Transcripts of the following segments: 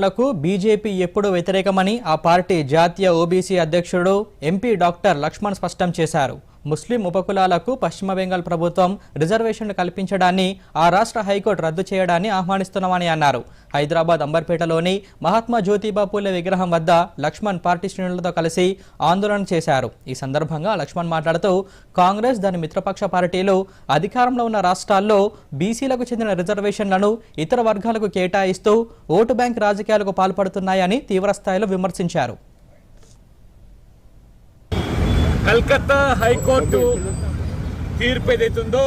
లకు బీజేపీ ఎప్పుడు వ్యతిరేకమని ఆ పార్టీ జాతీయ ఓబీసీ అధ్యక్షుడు ఎంపీ డాక్టర్ లక్ష్మణ్ స్పష్టం చేశారు. ముస్లిం ఉపకులాలకు పశ్చిమ బెంగాల్ ప్రభుత్వం రిజర్వేషన్లు కల్పించడాన్ని ఆ రాష్ట్ర హైకోర్టు రద్దు చేయడాన్ని ఆహ్వానిస్తున్నామని అన్నారు. హైదరాబాద్ అంబర్పేటలోని మహాత్మా జ్యోతిబా పూలే విగ్రహం వద్ద లక్ష్మణ్ పార్టీ శ్రేణులతో కలిసి ఆందోళన చేశారు. ఈ సందర్భంగా లక్ష్మణ్ మాట్లాడుతూ కాంగ్రెస్ దాని మిత్రపక్ష పార్టీలు అధికారంలో ఉన్న రాష్ట్రాల్లో బీసీలకు చెందిన రిజర్వేషన్లను ఇతర వర్గాలకు కేటాయిస్తూ ఓటు బ్యాంక్ రాజకీయాలకు పాల్పడుతున్నాయని తీవ్రస్థాయిలో విమర్శించారు. కల్కత్తా హైకోర్టు తీర్పు ఏదైతుందో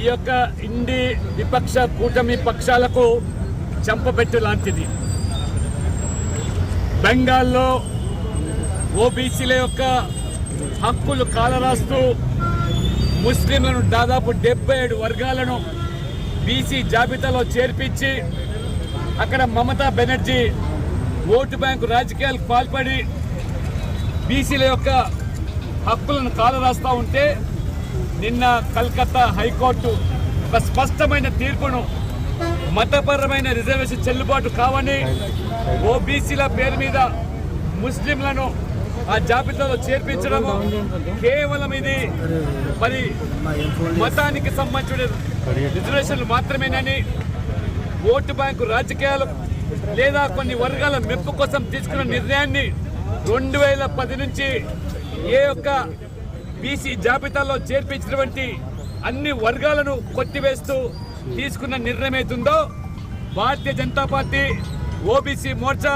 ఈ యొక్క ఇండి విపక్ష కూటమి పక్షాలకు చంపబెట్టు లాంటిది. బెంగాల్లో ఓబీసీల యొక్క హక్కులు కాలరాస్తూ ముస్లింలను దాదాపు డెబ్బై ఏడు వర్గాలను బీసీ జాబితాలో చేర్పించి అక్కడ మమతా బెనర్జీ ఓటు బ్యాంకు రాజకీయాలకు పాల్పడి బీసీల యొక్క హక్కులను కాలరాస్తూ ఉంటే నిన్న కల్కత్తా హైకోర్టు ఒక స్పష్టమైన తీర్పును మతపరమైన రిజర్వేషన్ చెల్లుబాటు కావని ఓబీసీల పేరు మీద ముస్లింలను ఆ జాబితాలో చేర్పించడము కేవలం ఇది మరి మతానికి సంబంధించిన రిజర్వేషన్లు మాత్రమేనని ఓటు బ్యాంకు రాజకీయాలు లేదా కొన్ని వర్గాల మెప్పు కోసం తీసుకున్న నిర్ణయాన్ని రెండు వేల పది నుంచి ఏ యొక్క బీసీ జాబితాలో చేర్పించినటువంటి అన్ని వర్గాలను కొట్టివేస్తూ తీసుకున్న నిర్ణయం అవుతుందో భారతీయ జనతా పార్టీ ఓబీసీ మోర్చా